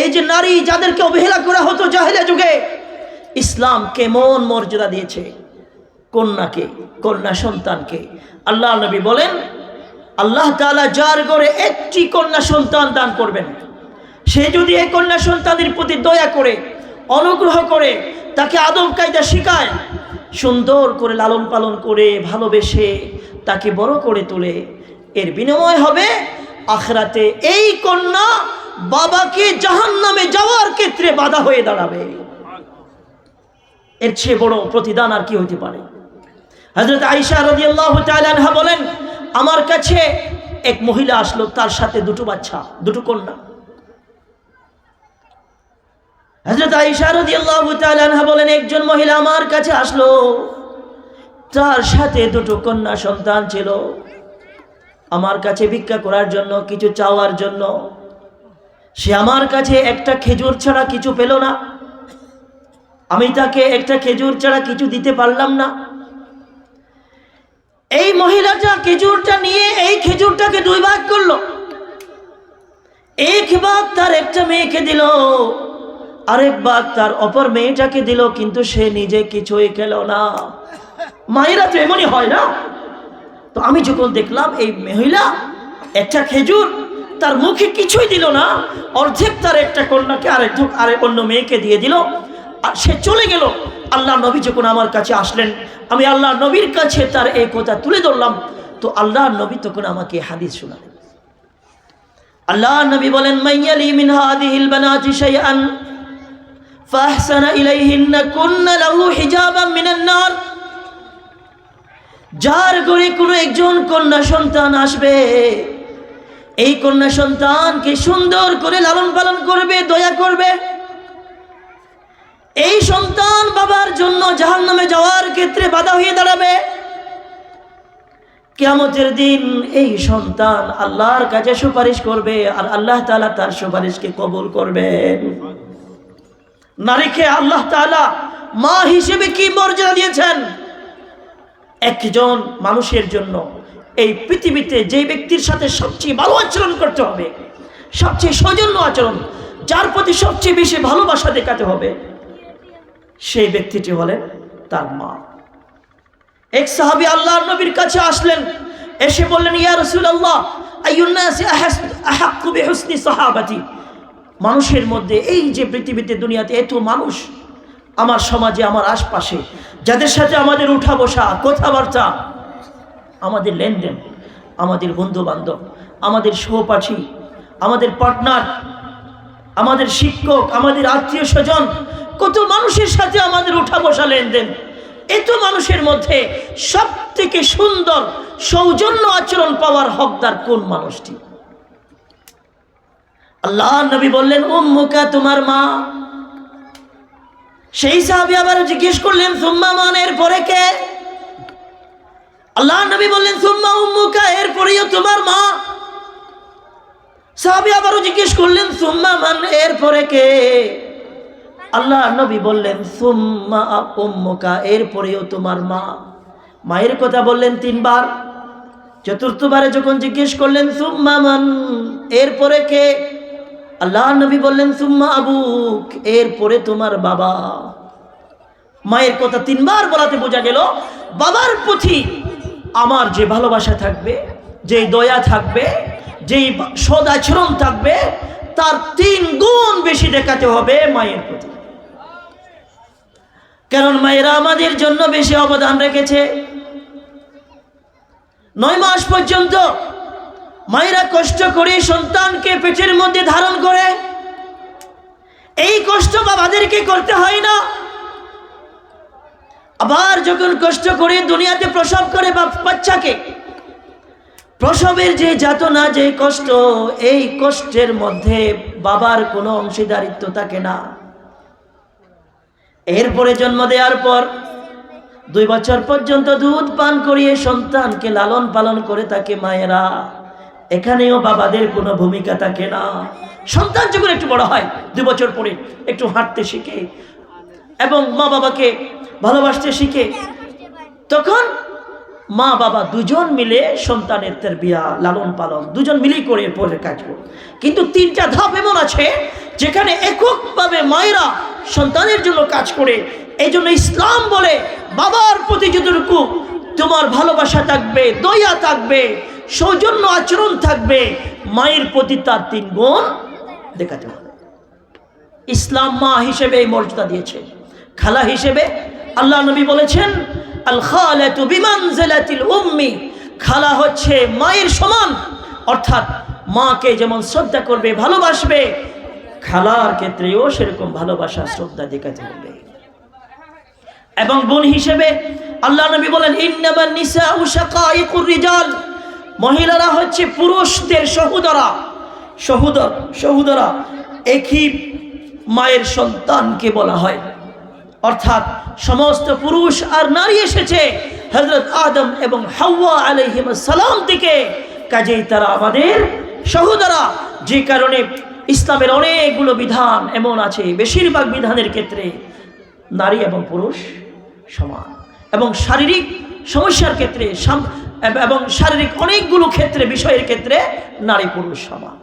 এই যে নারী যাদেরকে অবহেলা করা হতো জাহেলা যুগে ইসলাম কেমন মর্যাদা দিয়েছে কন্যাকে, কন্যা সন্তানকে। আল্লাহ নবী বলেন, আল্লাহ তালা যার করে একটি কন্যা সন্তান দান করবেন, সে যদি এই কন্যা সন্তানের প্রতি দয়া করে, অনুগ্রহ করে, তাকে আদব কায়দা শিখায়, সুন্দর করে লালন পালন করে, ভালোবেসে তাকে বড় করে তোলে, এর বিনিময় হবে আখরাতে এই কন্যা বাবাকে জাহান নামে যাওয়ার ক্ষেত্রে বাধা হয়ে দাঁড়াবে। এর চেয়ে বড় প্রতিদান আর কি হতে পারে? হজরত আইসা রাদিয়াল্লাহু তাআলা আনহা বলেন, আমার কাছে এক মহিলা আসলো, তার সাথে দুটো বাচ্চা, দুটো কন্যা। হজরত আইসা আনহা বলেন, একজন মহিলা আমার কাছে আসলো, তার সাথে দুটো কন্যা সন্তান ছিল। আমার কাছে ভিক্ষা করার জন্য, কিছু চাওয়ার জন্য সে আমার কাছে একটা খেজুর ছাড়া কিছু পেল না। আমি তাকে একটা খেজুর ছাড়া কিছু দিতে পারলাম না। এই মহিলাটা খেজুরটা নিয়ে এই খেজুরটাকে দুই ভাগ করল। এক ভাগ তার একটা মেয়েকে দিল, আরেক ভাগ তার অপর মেয়েটাকে দিল, কিন্তু সে নিজে কিছুই খেলো না। মায়েরা তো এমনই হয় না। তো আমি যখন দেখলাম এই মহিলা একটা খেজুর তার মুখে কিছুই দিল না। অর্ধেক তার একটা কন্যাকে আরেক আরেক অন্য মেয়েকে দিয়ে দিল। আর সে চলে গেল। আল্লাহ নবী যখন আমার কাছে আসলেন, আমি আল্লাহ নবীর কাছে তার এই কথা তুলে ধরলাম। তো আল্লাহ নবী তখন আমাকে হাদিস শোনালেন। আল্লাহ নবী বলেন মাইয়ালি মিন হাদিহিল বানাতি শাইআন, ফাহসানা ইলাইহিন্না কুন্না লাহু হিজাবাম মিনান নার। যার ঘরে কোনো একজন কন্যা সন্তান আসবে এই কন্যা সন্তানকে সুন্দর করে লালন পালন করবে, দয়া করবে। এই সন্তান বাবার জন্য জাহান নামে যাওয়ার ক্ষেত্রে বাধা হয়ে দাঁড়াবে। কেমতের দিন এই সন্তান আল্লাহর কাছে সুপারিশ করবে আর আল্লাহ তাআলা তার সুপারিশকে কবুল করবেন নারীকে আল্লাহ তাআলা মা হিসেবে কি মর্যাদা দিয়েছেন? একজন মানুষের জন্য এই পৃথিবীতে যে ব্যক্তির সাথে সবচেয়ে ভালো আচরণ করতে হবে, সবচেয়ে সৌজন্য আচরণ, যার প্রতি সবচেয়ে বেশি ভালোবাসা দেখাতে হবে, সেই ব্যক্তিটি হলেন তার মা। এক সাহাবী আল্লাহর নবীর কাছে আসলেন, এসে বললেন, ইয়া আহাক্কু বিহুসনি সাহাবাতি? মানুষের মধ্যে এই যে পৃথিবীতে, দুনিয়াতে এত মানুষ, আমার সমাজে, আমার আশপাশে, যাদের সাথে আমাদের উঠা বসা, কথাবার্তা আমাদের লেনদেন, আমাদের বন্ধু বান্ধব আমাদের সহপাঠী, আমাদের পার্টনার আমাদের শিক্ষক, আমাদের আত্মীয় স্বজন, কত মানুষের সাথে আমাদের উঠা বসা লেনদেন। এত মানুষের মধ্যে সব থেকে সুন্দর সৌজন্য আচরণ পাওয়ার হকদার কোন মানুষটি? আল্লাহ নবী বললেন, উম্মুকা, তোমার মা? সেই সাহাবি আবার জিজ্ঞেস করলেন, সুম্মা মান এর পরে কে? আল্লাহ নবী বললেন, সুম্মা উম্মুকা এর পরেও তোমার মা। সাহাবি আবারও জিজ্ঞেস করলেন, সুম্মা মান এর পরে কে? আল্লাহ নবী বললেন, সুম্মা উম্মুকা এর পরেও তোমার মা। মায়ের কথা বললেন তিনবার। চতুর্থবারে যখন জিজ্ঞেস করলেন, সুম্মা মান এর পরে কে? আল্লাহ নবী বললেন, সুম্মা আবুক এরপরে তোমার বাবা। মায়ের কথা তিনবার বলাতে বোঝা গেল, বাবার প্রতি আমার যে ভালোবাসা থাকবে যে দয়া থাকবে, যেই সদ আচরণ থাকবে, তার তিন গুণ বেশি দেখাতে হবে মায়ের প্রতি। কারণ মায়েরা আমাদের জন্য বেশি অবদান রেখেছে। নয় মাস পর্যন্ত মায়েরা কষ্ট করে সন্তানকে পেটের মধ্যে ধারণ করে। এই কষ্ট বাবাদেরকে করতে হয় না। আবার যখন কষ্ট করে দুনিয়াতে প্রসব করে বাচ্চাকে, প্রসবের যে যাতনা, যে কষ্ট, এই কষ্টের মধ্যে বাবার কোনো অংশীদারিত্ব থাকে না। এরপরে জন্ম দেওয়ার পর দুই বছর পর্যন্ত দুধ পান করিয়ে সন্তানকে লালন পালন করে থাকে মায়েরা। এখানেও বাবাদের কোনো ভূমিকা থাকে না। সন্তান যখন একটু বড় হয়, দুই বছর পরে একটু হাঁটতে শিখে এবং মা বাবাকে ভালোবাসতে শিখে। তখন মা বাবা দুজন মিলে সন্তানের তেরবিয়া লালন পালন, দুজন মিলেই করে পরে কাজ কিন্তু তিনটা ধাপ এমন আছে যেখানে এককভাবে মায়েরা সন্তানের জন্য কাজ করে। এই জন্য ইসলাম বলে, বাবার প্রতি যতটুকু তোমার ভালোবাসা থাকবে, দয়া থাকবে, সৌজন্য আচরণ থাকবে, মায়ের প্রতি তার তিন গুণ দেখাতে হবে। ইসলাম মা হিসেবে এই মর্যাদা দিয়েছে। খালা হিসেবে আল্লাহ নবী বলেছেন আল খালাতু বিমানজিলাতিল উম্মি খালা হচ্ছে মায়ের সমান, অর্থাৎ মাকে যেমন শ্রদ্ধা করবে, ভালোবাসবে, খালার ক্ষেত্রেও সেরকম ভালোবাসা, শ্রদ্ধা দেখাতে হবে। এবং বোন হিসেবে আল্লাহ নবী বলেন, ইন্নামান নিসাউ শাকাইকুর রিজাল মহিলারা হচ্ছে পুরুষদের সহোদরা, সহোদর, সহোদরা, একই মায়ের সন্তানকে বলা হয়। অর্থাৎ সমস্ত পুরুষ আর নারী এসেছে হজরত আদম এবং হাওয়া আলহিম সালাম থেকে। কাজেই তারা আমাদের সহোদরা, যে কারণে ইসলামের অনেকগুলো বিধান এমন আছে, বেশিরভাগ বিধানের ক্ষেত্রে নারী এবং পুরুষ সমান এবং শারীরিক সমস্যার ক্ষেত্রে এবং শারীরিক অনেকগুলো ক্ষেত্রে, বিষয়ের ক্ষেত্রে নারী পুরুষ সমান।